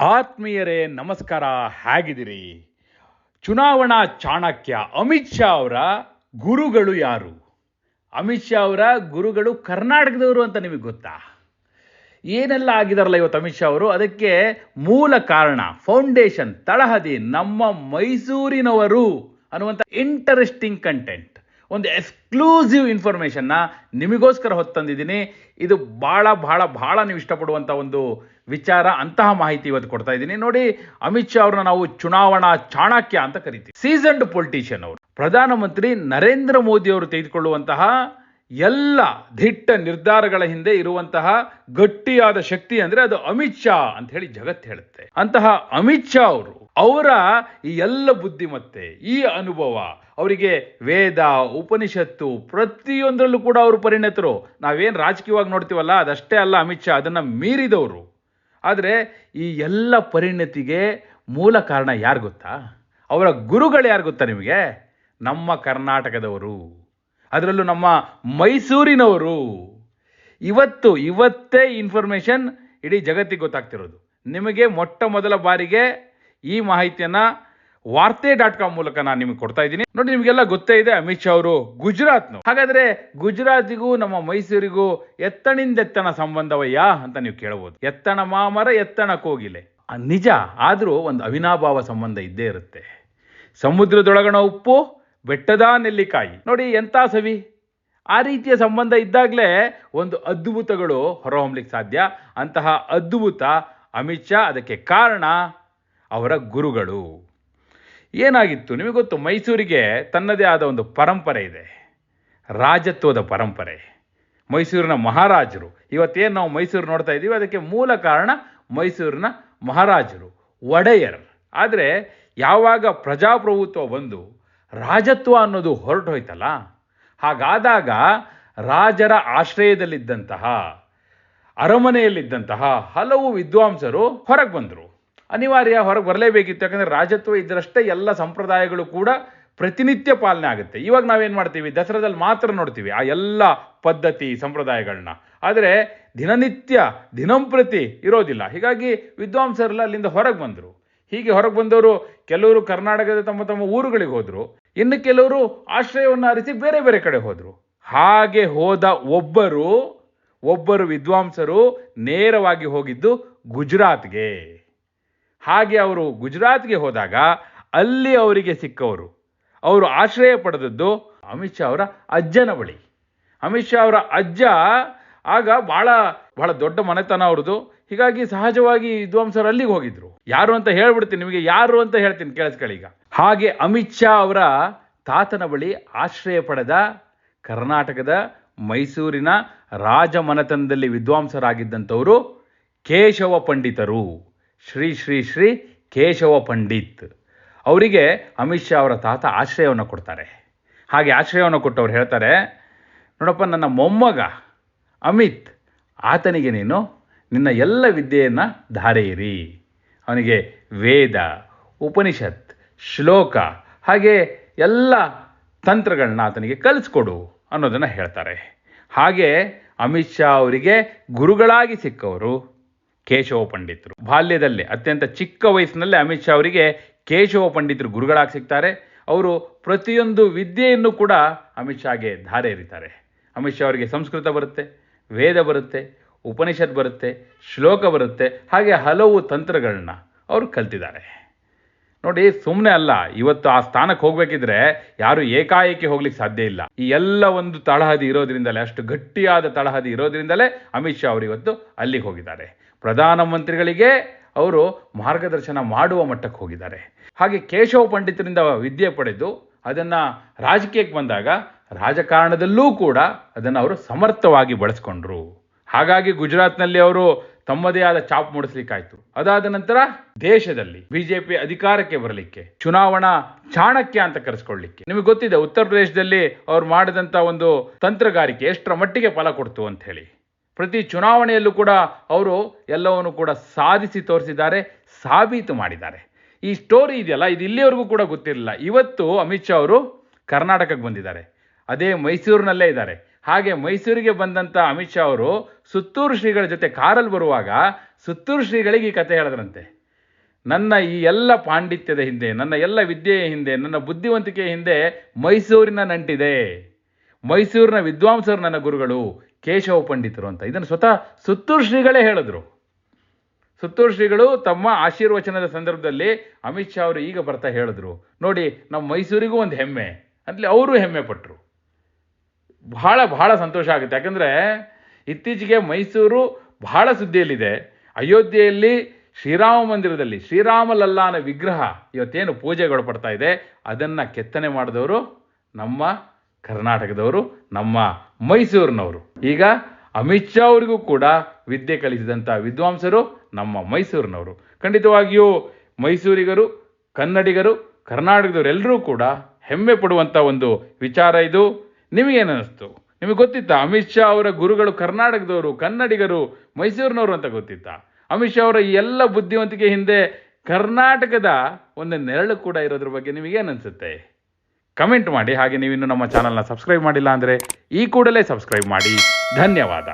ಆತ್ಮೀಯರೇ, ನಮಸ್ಕಾರ. ಹೇಗಿದ್ದೀರಿ? ಚುನಾವಣಾ ಚಾಣಕ್ಯ ಅಮಿತ್ ಶಾ ಅವರ ಗುರುಗಳು ಯಾರು? ಅಮಿತ್ ಶಾ ಅವರ ಗುರುಗಳು ಕರ್ನಾಟಕದವರು ಅಂತ ನಿಮಗೆ ಗೊತ್ತಾ? ಏನೆಲ್ಲ ಆಗಿದಾರಲ್ಲ ಇವತ್ತು ಅಮಿತ್ ಶಾ ಅವರು? ಅದಕ್ಕೆ ಮೂಲ ಕಾರಣ, ಫೌಂಡೇಶನ್ ತಳಹದಿ ನಮ್ಮ ಮೈಸೂರಿನವರು ಅನ್ನುವಂಥ ಇಂಟರೆಸ್ಟಿಂಗ್ ಕಂಟೆಂಟ್ ಒಂದು ಎಕ್ಸ್ಕ್ಲೂಸಿವ್ ಇನ್ಫಾರ್ಮೇಷನ್ನ ನಿಮಗೋಸ್ಕರ ಹೊತ್ತಂದಿದ್ದೀನಿ. ಇದು ಭಾಳ ಭಾಳ ಭಾಳ ನೀವು ಇಷ್ಟಪಡುವಂಥ ಒಂದು ವಿಚಾರ, ಅಂತಹ ಮಾಹಿತಿ ಇವತ್ತು ಕೊಡ್ತಾ ಇದ್ದೀನಿ. ನೋಡಿ, ಅಮಿತ್ ಶಾ ಅವ್ರನ್ನ ನಾವು ಚುನಾವಣಾ ಚಾಣಕ್ಯ ಅಂತ ಕರಿತೀವಿ. ಸೀಸನ್ಡ್ ಪೊಲಿಟಿಷಿಯನ್ ಅವರು. ಪ್ರಧಾನಮಂತ್ರಿ ನರೇಂದ್ರ ಮೋದಿ ಅವರು ತೆಗೆದುಕೊಳ್ಳುವಂತಹ ಎಲ್ಲ ದಿಟ್ಟ ನಿರ್ಧಾರಗಳ ಹಿಂದೆ ಇರುವಂತಹ ಗಟ್ಟಿಯಾದ ಶಕ್ತಿ ಅಂದರೆ ಅದು ಅಮಿತ್ ಶಾ ಅಂತ ಹೇಳಿ ಜಗತ್ತು ಹೇಳುತ್ತೆ. ಅಂತಹ ಅಮಿತ್ ಶಾ ಅವರು ಅವರ ಈ ಎಲ್ಲ ಬುದ್ಧಿಮತ್ತೆ, ಈ ಅನುಭವ, ಅವರಿಗೆ ವೇದ, ಉಪನಿಷತ್ತು ಪ್ರತಿಯೊಂದರಲ್ಲೂ ಕೂಡ ಅವರು ಪರಿಣತರು. ನಾವೇನು ರಾಜಕೀಯವಾಗಿ ನೋಡ್ತೀವಲ್ಲ, ಅದಷ್ಟೇ ಅಲ್ಲ ಅಮಿತ್ ಶಾ, ಅದನ್ನು ಮೀರಿದವರು. ಆದರೆ ಈ ಎಲ್ಲ ಪರಿಣತಿಗೆ ಮೂಲ ಕಾರಣ ಯಾರು ಗೊತ್ತಾ? ಅವರ ಗುರುಗಳು ಯಾರು ಗೊತ್ತಾ ನಿಮಗೆ? ನಮ್ಮ ಕರ್ನಾಟಕದವರು. ಅದರಲ್ಲೂ ನಮ್ಮ ಮೈಸೂರಿನವರು. ಇವತ್ತು, ಇವತ್ತೇ ಇನ್ಫಾರ್ಮೇಷನ್ ಇಡೀ ಜಗತ್ತಿಗೆ ಗೊತ್ತಾಗ್ತಿರೋದು. ನಿಮಗೆ ಮೊಟ್ಟ ಮೊದಲ ಬಾರಿಗೆ ಈ ಮಾಹಿತಿಯನ್ನು ವಾರ್ತೆ ಡಾಟ್ ಕಾಮ್ ಮೂಲಕ ನಾನು ನಿಮಗೆ ಕೊಡ್ತಾ ಇದ್ದೀನಿ. ನೋಡಿ, ನಿಮಗೆಲ್ಲ ಗೊತ್ತೇ ಇದೆ ಅಮಿತ್ ಶಾ ಅವರು ಗುಜರಾತ್ನು ಹಾಗಾದ್ರೆ ಗುಜರಾತಿಗೂ, ನಮ್ಮ ಮೈಸೂರಿಗೂ ಎತ್ತಣಿಂದೆತ್ತಣ ಸಂಬಂಧವಯ್ಯ ಅಂತ ನೀವು ಕೇಳಬಹುದು ಎತ್ತಣ ಮಾಮರ, ಎತ್ತಣ ಕೋಗಿಲೆ. ನಿಜ, ಆದರೂ ಒಂದು ಅವಿನಾಭಾವ ಸಂಬಂಧ ಇದ್ದೇ ಇರುತ್ತೆ. ಸಮುದ್ರದೊಳಗಣ ಉಪ್ಪು, ಬೆಟ್ಟದ ನೆಲ್ಲಿಕಾಯಿ. ನೋಡಿ ಎಂಥ ಸವಿ? ಆ ರೀತಿಯ ಸಂಬಂಧ ಇದ್ದಾಗಲೇ ಒಂದು ಅದ್ಭುತಗಳು ಹೊರಹೊಮ್ಮಲಿಕ್ಕೆ ಸಾಧ್ಯ. ಅಂತಹ ಅದ್ಭುತ ಅಮಿತ್ ಶಾ ಅದಕ್ಕೆ ಕಾರಣ ಅವರ ಗುರುಗಳು. ಏನಾಗಿತ್ತು ನಿಮಗೆ ಗೊತ್ತು? ಮೈಸೂರಿಗೆ ತನ್ನದೇ ಆದ ಒಂದು ಪರಂಪರೆ ಇದೆ. ರಾಜತ್ವದ ಪರಂಪರೆ. ಮೈಸೂರಿನ ಮಹಾರಾಜರು. ಇವತ್ತೇನು ನಾವು ಮೈಸೂರು ನೋಡ್ತಾ ಇದ್ದೀವಿ? ಅದಕ್ಕೆ ಮೂಲ ಕಾರಣ ಮೈಸೂರಿನ ಮಹಾರಾಜರು, ಒಡೆಯರ್. ಆದರೆ ಯಾವಾಗ ಪ್ರಜಾಪ್ರಭುತ್ವ ಬಂದು ರಾಜತ್ವ ಅನ್ನೋದು ಹೊರಟೋಯ್ತಲ್ಲ, ಹಾಗಾದಾಗ ರಾಜರ ಆಶ್ರಯದಲ್ಲಿದ್ದಂತಹ, ಅರಮನೆಯಲ್ಲಿದ್ದಂತಹ ಹಲವು ವಿದ್ವಾಂಸರು ಹೊರಗೆ ಬಂದರು. ಅನಿವಾರ್ಯ ಹೊರಗೆ ಬರಲೇಬೇಕಿತ್ತು. ಯಾಕಂದರೆ ರಾಜತ್ವ ಇದ್ದರಷ್ಟೇ ಎಲ್ಲ ಸಂಪ್ರದಾಯಗಳು ಕೂಡ ಪ್ರತಿನಿತ್ಯ ಪಾಲನೆ ಆಗುತ್ತೆ. ಇವಾಗ ನಾವೇನು ಮಾಡ್ತೀವಿ? ದಸರಾದಲ್ಲಿ ಮಾತ್ರ ನೋಡ್ತೀವಿ ಆ ಎಲ್ಲ ಪದ್ಧತಿ, ಸಂಪ್ರದಾಯಗಳನ್ನ. ಆದರೆ ದಿನನಿತ್ಯ ದಿನಂಪ್ರತಿ ಇರೋದಿಲ್ಲ. ಹೀಗಾಗಿ ವಿದ್ವಾಂಸರೆಲ್ಲ ಅಲ್ಲಿಂದ ಹೊರಗೆ ಬಂದರು. ಹೀಗೆ ಹೊರಗೆ ಬಂದವರು ಕೆಲವರು ಕರ್ನಾಟಕದ ತಮ್ಮ ತಮ್ಮ ಊರುಗಳಿಗೆ ಹೋದರು. ಇನ್ನು ಕೆಲವರು ಆಶ್ರಯವನ್ನು ಅರಿಸಿ ಬೇರೆ ಬೇರೆ ಕಡೆ ಹೋದರು. ಹಾಗೆ ಹೋದ ಒಬ್ಬರು ಒಬ್ಬರು ವಿದ್ವಾಂಸರು ನೇರವಾಗಿ ಹೋಗಿದ್ದು ಗುಜರಾತ್ಗೆ. ಹಾಗೆ ಅವರು ಗುಜರಾತ್ಗೆ ಹೋದಾಗ ಅಲ್ಲಿ ಅವರಿಗೆ ಸಿಕ್ಕವರು. ಅವರು ಆಶ್ರಯ ಪಡೆದದ್ದು ಅಮಿತ್ ಶಾ ಅವರ ಅಜ್ಜನ ಬಳಿ. ಅಮಿತ್ ಶಾ ಅವರ ಅಜ್ಜ ಆಗ ಬಹಳ ಬಹಳ ದೊಡ್ಡ ಮನೆತನ ಅವ್ರದ್ದು ಹೀಗಾಗಿ ಸಹಜವಾಗಿ ವಿದ್ವಾಂಸರು ಅಲ್ಲಿಗೆ ಹೋಗಿದ್ರು. ಯಾರು ಅಂತ ಹೇಳ್ಬಿಡ್ತೀನಿ ನಿಮಗೆ, ಯಾರು ಅಂತ ಹೇಳ್ತೀನಿ, ಕೇಳಿಸ್ಕೊಳ್ಳಿ ಈಗ. ಹಾಗೆ ಅಮಿತ್ ಶಾ ಅವರ ತಾತನ ಬಳಿ ಆಶ್ರಯ ಪಡೆದ ಕರ್ನಾಟಕದ ಮೈಸೂರಿನ ರಾಜಮನೆತನದಲ್ಲಿ ವಿದ್ವಾಂಸರಾಗಿದ್ದಂಥವರು ಕೇಶವ ಪಂಡಿತರು. ಶ್ರೀ ಶ್ರೀ ಶ್ರೀ ಕೇಶವ ಪಂಡಿತ್. ಅವರಿಗೆ ಅಮಿತ್ ಶಾ ಅವರ ತಾತ ಆಶ್ರಯವನ್ನು ಕೊಡ್ತಾರೆ. ಹಾಗೆ ಆಶ್ರಯವನ್ನು ಕೊಟ್ಟವ್ರು ಹೇಳ್ತಾರೆ, ನೋಡಪ್ಪ, ನನ್ನ ಮೊಮ್ಮಗ ಅಮಿತ್, ಆತನಿಗೆ ನೀನು ನಿನ್ನ ಎಲ್ಲ ವಿದ್ಯೆಯನ್ನು ಧಾರೆಯಿರಿ ಅವನಿಗೆ ವೇದ, ಉಪನಿಷತ್, ಶ್ಲೋಕ ಹಾಗೆ ಎಲ್ಲ ತಂತ್ರಗಳನ್ನ ಆತನಿಗೆ ಕಲಿಸ್ಕೊಡು ಅನ್ನೋದನ್ನು ಹೇಳ್ತಾರೆ. ಹಾಗೆ ಅಮಿತ್ ಶಾ ಅವರಿಗೆ ಗುರುಗಳಾಗಿ ಸಿಕ್ಕವರು. ಕೇಶವ ಪಂಡಿತರು. ಬಾಲ್ಯದಲ್ಲೇ, ಅತ್ಯಂತ ಚಿಕ್ಕ ವಯಸ್ಸಿನಲ್ಲೇ ಅಮಿತ್ ಶಾ ಅವರಿಗೆ ಕೇಶವ ಪಂಡಿತರು ಗುರುಗಳಾಗಿ ಸಿಗ್ತಾರೆ. ಅವರು ಪ್ರತಿಯೊಂದು ವಿದ್ಯೆಯನ್ನು ಕೂಡ ಅಮಿತ್ ಶಾಗೆ ಧಾರೆ ಎರಿತಾರೆ. ಅಮಿತ್ ಶಾ ಅವರಿಗೆ ಸಂಸ್ಕೃತ ಬರುತ್ತೆ, ವೇದ ಬರುತ್ತೆ, ಉಪನಿಷತ್ ಬರುತ್ತೆ, ಶ್ಲೋಕ ಬರುತ್ತೆ, ಹಾಗೆ ಹಲವು ತಂತ್ರಗಳನ್ನ ಅವರು ಕಲ್ತಿದ್ದಾರೆ. ನೋಡಿ ಸುಮ್ಮನೆ ಅಲ್ಲ, ಇವತ್ತು ಆ ಸ್ಥಾನಕ್ಕೆ ಹೋಗ್ಬೇಕಿದ್ರೆ ಯಾರು ಏಕಾಏಕಿ ಹೋಗ್ಲಿಕ್ಕೆ ಸಾಧ್ಯ ಇಲ್ಲ. ಈ ಎಲ್ಲ ಒಂದು ತಳಹದಿ ಇರೋದ್ರಿಂದಲೇ, ಅಷ್ಟು ಗಟ್ಟಿಯಾದ ತಳಹದಿ ಇರೋದ್ರಿಂದಲೇ ಅಮಿತ್ ಶಾ ಅವರು ಇವತ್ತು ಅಲ್ಲಿಗೆ ಹೋಗಿದ್ದಾರೆ. ಪ್ರಧಾನಮಂತ್ರಿಗಳಿಗೆ ಅವರು ಮಾರ್ಗದರ್ಶನ ಮಾಡುವ ಮಟ್ಟಕ್ಕೆ ಹೋಗಿದ್ದಾರೆ. ಹಾಗೆ ಕೇಶವ ಪಂಡಿತರಿಂದ ವಿದ್ಯೆ ಪಡೆದು ಅದನ್ನು ರಾಜಕೀಯಕ್ಕೆ ಬಂದಾಗ ರಾಜಕಾರಣದಲ್ಲೂ ಕೂಡ ಅದನ್ನು ಅವರು ಸಮರ್ಥವಾಗಿ ಬಳಸ್ಕೊಂಡ್ರು. ಹಾಗಾಗಿ ಗುಜರಾತ್ನಲ್ಲಿ ಅವರು ತಮ್ಮದೇ ಆದ ಚಾಪ್ ಮೂಡಿಸ್ಲಿಕ್ಕಾಯ್ತು. ಅದಾದ ನಂತರ ದೇಶದಲ್ಲಿ ಬಿಜೆಪಿ ಅಧಿಕಾರಕ್ಕೆ ಬರಲಿಕ್ಕೆ, ಚುನಾವಣಾ ಚಾಣಕ್ಯ ಅಂತ ಕರೆಸ್ಕೊಳ್ಳಿಕ್ಕೆ. ನಿಮಗೆ ಗೊತ್ತಿದೆ, ಉತ್ತರ ಪ್ರದೇಶದಲ್ಲಿ ಅವ್ರು ಮಾಡಿದಂಥ ಒಂದು ತಂತ್ರಗಾರಿಕೆ ಎಷ್ಟರ ಮಟ್ಟಿಗೆ ಫಲ ಕೊಡ್ತು ಅಂತ ಹೇಳಿ. ಪ್ರತಿ ಚುನಾವಣೆಯಲ್ಲೂ ಕೂಡ ಅವರು ಎಲ್ಲವನ್ನು ಕೂಡ ಸಾಧಿಸಿ ತೋರಿಸಿದ್ದಾರೆ, ಸಾಬೀತು ಮಾಡಿದ್ದಾರೆ. ಈ ಸ್ಟೋರಿ ಇದೆಯಲ್ಲ, ಇದು ಇಲ್ಲಿವರೆಗೂ ಕೂಡ ಗೊತ್ತಿರಲಿಲ್ಲ. ಇವತ್ತು ಅಮಿತ್ ಶಾ ಅವರು ಕರ್ನಾಟಕಕ್ಕೆ ಬಂದಿದ್ದಾರೆ. ಅದೇ ಮೈಸೂರಿನಲ್ಲೇ ಇದ್ದಾರೆ. ಹಾಗೆ ಮೈಸೂರಿಗೆ ಬಂದಂಥ ಅಮಿತ್ ಶಾ ಅವರು ಸುತ್ತೂರು ಶ್ರೀಗಳ ಜೊತೆ ಕಾರಲ್ಲಿ ಬರುವಾಗ ಸುತ್ತೂರು ಶ್ರೀಗಳಿಗೆ ಈ ಕತೆ ಹೇಳಿದ್ರಂತೆ. ನನ್ನ ಈ ಎಲ್ಲ ಪಾಂಡಿತ್ಯದ ಹಿಂದೆ, ನನ್ನ ಎಲ್ಲ ವಿದ್ಯೆಯ ಹಿಂದೆ, ನನ್ನ ಬುದ್ಧಿವಂತಿಕೆಯ ಹಿಂದೆ ಮೈಸೂರಿನ ನಂಟಿದೆ. ಮೈಸೂರಿನ ವಿದ್ವಾಂಸರು ನನ್ನ ಗುರುಗಳು. ಕೇಶವ ಪಂಡಿತರು ಅಂತ. ಇದನ್ನು ಸ್ವತಃ ಸುತ್ತೂರು ಶ್ರೀಗಳೇ ಹೇಳಿದ್ರು. ಸುತ್ತೂರು ಶ್ರೀಗಳು ತಮ್ಮ ಆಶೀರ್ವಚನದ ಸಂದರ್ಭದಲ್ಲಿ ಅಮಿತ್ ಶಾ ಅವರು ಈಗ ಬರ್ತಾ ಹೇಳಿದ್ರು. ನೋಡಿ, ನಮ್ಮ ಮೈಸೂರಿಗೂ ಒಂದು ಹೆಮ್ಮೆ. ಅಲ್ಲಿ ಅವರು ಹೆಮ್ಮೆ ಪಟ್ಟರು ಬಹಳ ಬಹಳ ಸಂತೋಷ ಆಗುತ್ತೆ. ಯಾಕಂದರೆ ಇತ್ತೀಚೆಗೆ ಮೈಸೂರು ಬಹಳ ಸುದ್ದಿಯಲ್ಲಿದೆ. ಅಯೋಧ್ಯೆಯಲ್ಲಿ ಶ್ರೀರಾಮ ಮಂದಿರದಲ್ಲಿ ಶ್ರೀರಾಮ ಲಲ್ಲಾನ ವಿಗ್ರಹ ಇವತ್ತೇನು ಪೂಜೆಗೊಳಪಡ್ತಾ ಇದೆ, ಅದನ್ನು ಕೆತ್ತನೆ ಮಾಡಿದವರು ನಮ್ಮ ಕರ್ನಾಟಕದವರು, ನಮ್ಮ ಮೈಸೂರಿನವರು. ಈಗ ಅಮಿತ್ ಶಾ ಅವರಿಗೂ ಕೂಡ ವಿದ್ಯೆ ಕಲಿಸಿದಂಥ ವಿದ್ವಾಂಸರು ನಮ್ಮ ಮೈಸೂರಿನವರು. ಖಂಡಿತವಾಗಿಯೂ ಮೈಸೂರಿಗರು, ಕನ್ನಡಿಗರು ಕರ್ನಾಟಕದವರು ಎಲ್ಲರೂ ಕೂಡ ಹೆಮ್ಮೆ ಪಡುವಂಥ ಒಂದು ವಿಚಾರ ಇದು. ನಿಮಗೇನು ಅನ್ನಿಸ್ತು ನಿಮಗೆ ಗೊತ್ತಿತ್ತಾ ಅಮಿತ್ ಶಾ ಅವರ ಗುರುಗಳು ಕರ್ನಾಟಕದವರು, ಕನ್ನಡಿಗರು, ಮೈಸೂರಿನವರು ಅಂತ ಗೊತ್ತಿತ್ತಾ? ಅಮಿತ್ ಶಾ ಅವರ ಈ ಎಲ್ಲ ಬುದ್ಧಿವಂತಿಕೆ ಹಿಂದೆ ಕರ್ನಾಟಕದ ಒಂದು ನೆರಳು ಕೂಡ ಇರೋದ್ರ ಬಗ್ಗೆ ನಿಮಗೇನು ಅನಿಸುತ್ತೆ ಕಮೆಂಟ್ ಮಾಡಿ, ಹಾಗೆ ನೀವು ಇನ್ನೂ ನಮ್ಮ ಚಾನಲ್ನ ಸಬ್ಸ್ಕ್ರೈಬ್ ಮಾಡಿಲ್ಲ ಅಂದರೆ ಈ ಕೂಡಲೇ ಸಬ್ಸ್ಕ್ರೈಬ್ ಮಾಡಿ. ಧನ್ಯವಾದ.